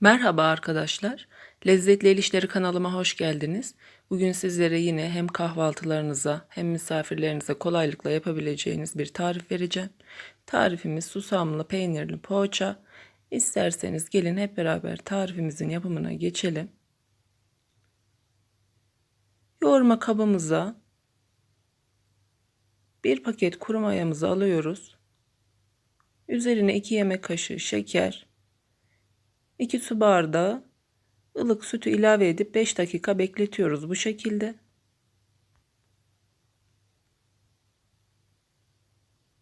Merhaba arkadaşlar. Lezzetli El kanalıma hoş geldiniz. Bugün sizlere yine hem kahvaltılarınıza hem misafirlerinize kolaylıkla yapabileceğiniz bir tarif vereceğim. Tarifimiz susamlı peynirli poğaça. İsterseniz gelin hep beraber tarifimizin yapımına geçelim. Yoğurma kabımıza bir paket kuru mayamızı alıyoruz. Üzerine 2 yemek kaşığı şeker, 2 su bardağı ılık sütü ilave edip 5 dakika bekletiyoruz bu şekilde.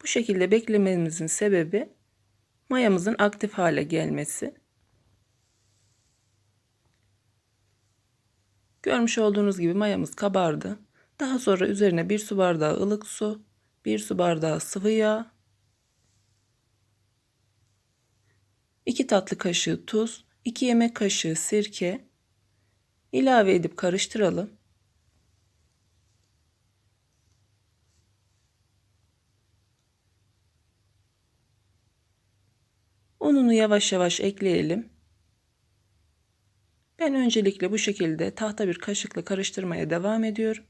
Bu şekilde beklememizin sebebi mayamızın aktif hale gelmesi. Görmüş olduğunuz gibi mayamız kabardı. Daha sonra üzerine 1 su bardağı ılık su, 1 su bardağı sıvı yağ, 2 tatlı kaşığı tuz, 2 yemek kaşığı sirke ilave edip karıştıralım. Ununu yavaş yavaş ekleyelim. Ben öncelikle bu şekilde tahta bir kaşıkla karıştırmaya devam ediyorum.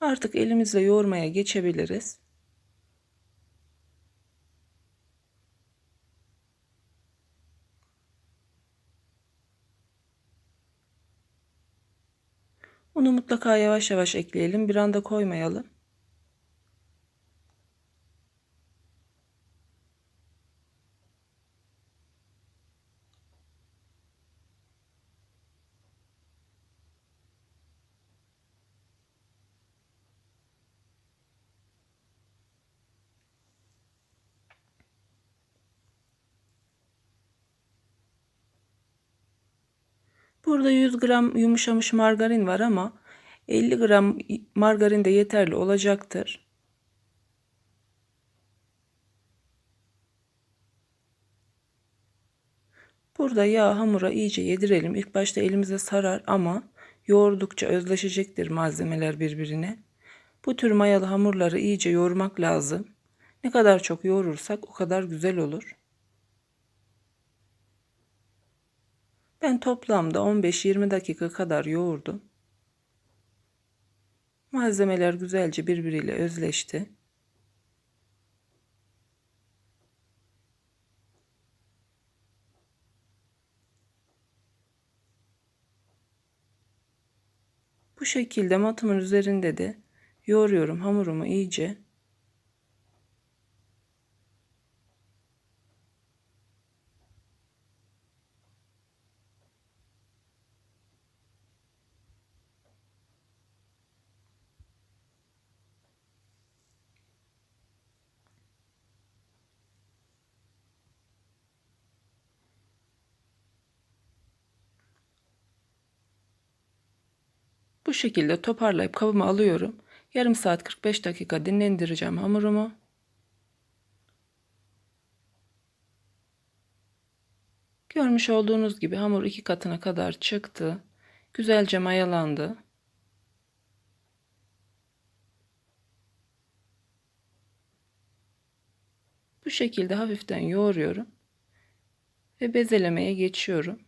Artık elimizle yoğurmaya geçebiliriz. Unu mutlaka yavaş yavaş ekleyelim. Bir anda koymayalım. Burada 100 gram yumuşamış margarin var ama 50 gram margarin de yeterli olacaktır. Burada yağ hamura iyice yedirelim. İlk başta elimize sarar ama yoğurdukça özleşecektir malzemeler birbirine. Bu tür mayalı hamurları iyice yoğurmak lazım. Ne kadar çok yoğurursak o kadar güzel olur. Ben toplamda 15-20 dakika kadar yoğurdum. Malzemeler güzelce birbiriyle özleşti. Bu şekilde matımın üzerinde de yoğuruyorum hamurumu iyice. Bu şekilde toparlayıp kabıma alıyorum. Yarım saat 45 dakika dinlendireceğim hamurumu. Görmüş olduğunuz gibi hamur iki katına kadar çıktı. Güzelce mayalandı. Bu şekilde hafiften yoğuruyorum ve bezelemeye geçiyorum.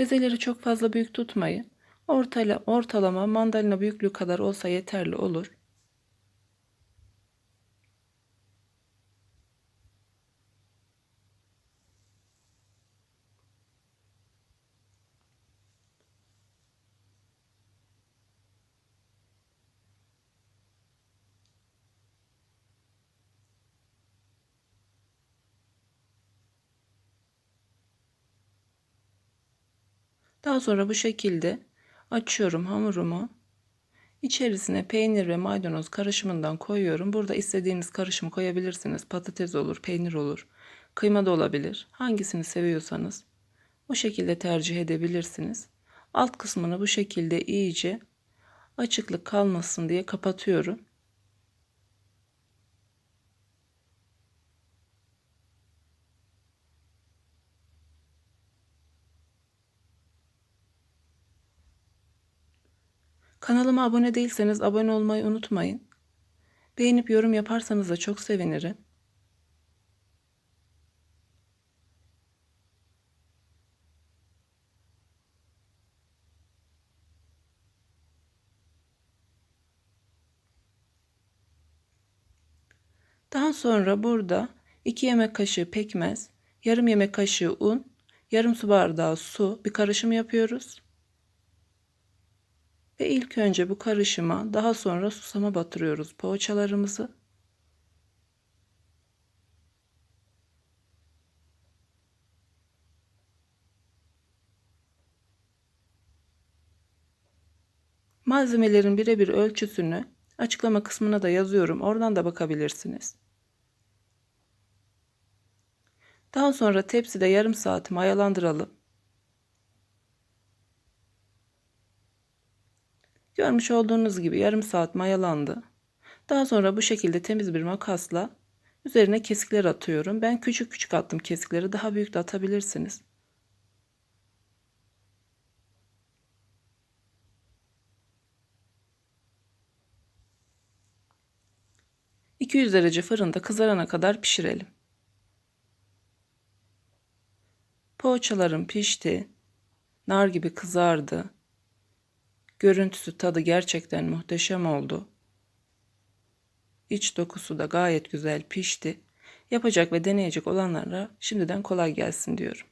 Bezeleri çok fazla büyük tutmayın. Ortala, ortalama mandalina büyüklüğü kadar olsa yeterli olur. Daha sonra bu şekilde açıyorum hamurumu. İçerisine peynir ve maydanoz karışımından koyuyorum. Burada istediğiniz karışımı koyabilirsiniz. Patates olur, peynir olur, kıyma da olabilir. Hangisini seviyorsanız o şekilde tercih edebilirsiniz. Alt kısmını bu şekilde iyice açıklık kalmasın diye kapatıyorum. Kanalıma abone değilseniz abone olmayı unutmayın. Beğenip yorum yaparsanız da çok sevinirim. Daha sonra burada 2 yemek kaşığı pekmez, yarım yemek kaşığı un, yarım su bardağı su bir karışım yapıyoruz. Ve ilk önce bu karışıma daha sonra susama batırıyoruz poğaçalarımızı. Malzemelerin birebir ölçüsünü açıklama kısmına da yazıyorum. Oradan da bakabilirsiniz. Daha sonra tepside yarım saat mayalandıralım. Görmüş olduğunuz gibi yarım saat mayalandı. Daha sonra bu şekilde temiz bir makasla üzerine kesikler atıyorum. Ben küçük küçük attım kesikleri. Daha büyük de atabilirsiniz. ...200 derece fırında kızarana kadar pişirelim. Poğaçalarım pişti. Nar gibi kızardı. Görüntüsü tadı gerçekten muhteşem oldu. İç dokusu da gayet güzel pişti. Yapacak ve deneyecek olanlara şimdiden kolay gelsin diyorum.